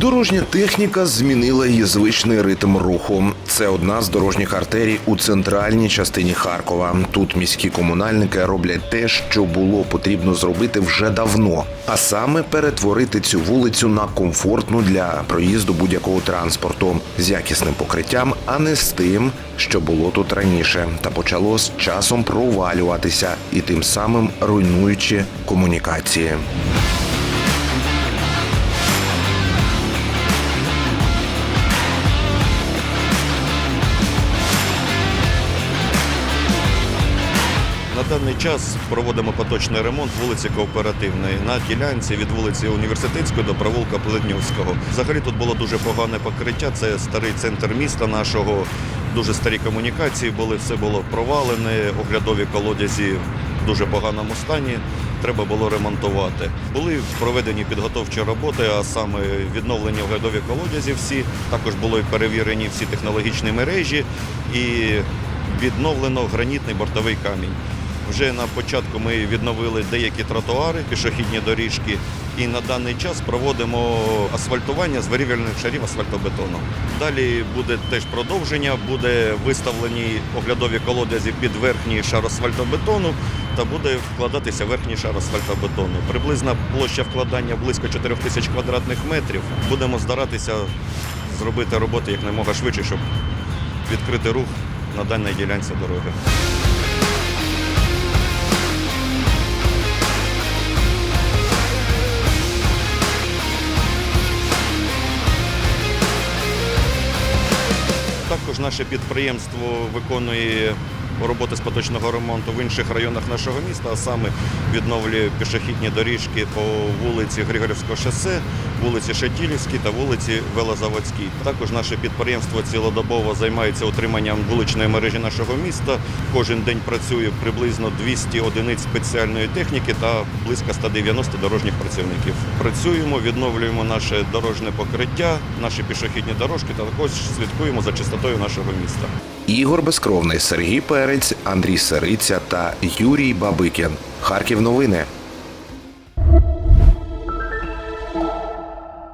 Дорожня техніка змінила її звичний ритм руху. Це одна з дорожніх артерій у центральній частині Харкова. Тут міські комунальники роблять те, що було потрібно зробити вже давно, а саме перетворити цю вулицю на комфортну для проїзду будь-якого транспорту з якісним покриттям, а не з тим, що було тут раніше, та почало з часом провалюватися і тим самим руйнуючи комунікації. На даний час проводимо поточний ремонт вулиці Кооперативної на ділянці від вулиці Університетської до провулка Плетнівського. Взагалі тут було дуже погане покриття. Це старий центр міста нашого. Дуже старі комунікації були, все було провалене, оглядові колодязі в дуже поганому стані. Треба було ремонтувати. Були проведені підготовчі роботи, а саме відновлені оглядові колодязі всі. Також були перевірені всі технологічні мережі і відновлено гранітний бортовий камінь. Вже на початку ми відновили деякі тротуари, пішохідні доріжки, і на даний час проводимо асфальтування з вирівняних шарів асфальтобетону. Далі буде теж продовження, буде виставлені оглядові колодязі під верхній шар асфальтобетону та буде вкладатися верхній шар асфальтобетону. Приблизна площа вкладання близько 4 тисяч квадратних метрів. Будемо старатися зробити роботи якомога швидше, щоб відкрити рух на даній ділянці дороги. Також наше підприємство виконує роботи з поточного ремонту в інших районах нашого міста, а саме відновлює пішохідні доріжки по вулиці Григорівського шосе, вулиці Шатілівській та вулиці Велозаводській. Також наше підприємство цілодобово займається утриманням вуличної мережі нашого міста. Кожен день працює приблизно 200 одиниць спеціальної техніки та близько 190 дорожніх працівників. Працюємо, відновлюємо наше дорожне покриття, наші пішохідні дорожки та також слідкуємо за чистотою нашого міста. Ігор Безкровний, Сергій Перець, Андрій Сириця та Юрій Бабикін. Харків новини.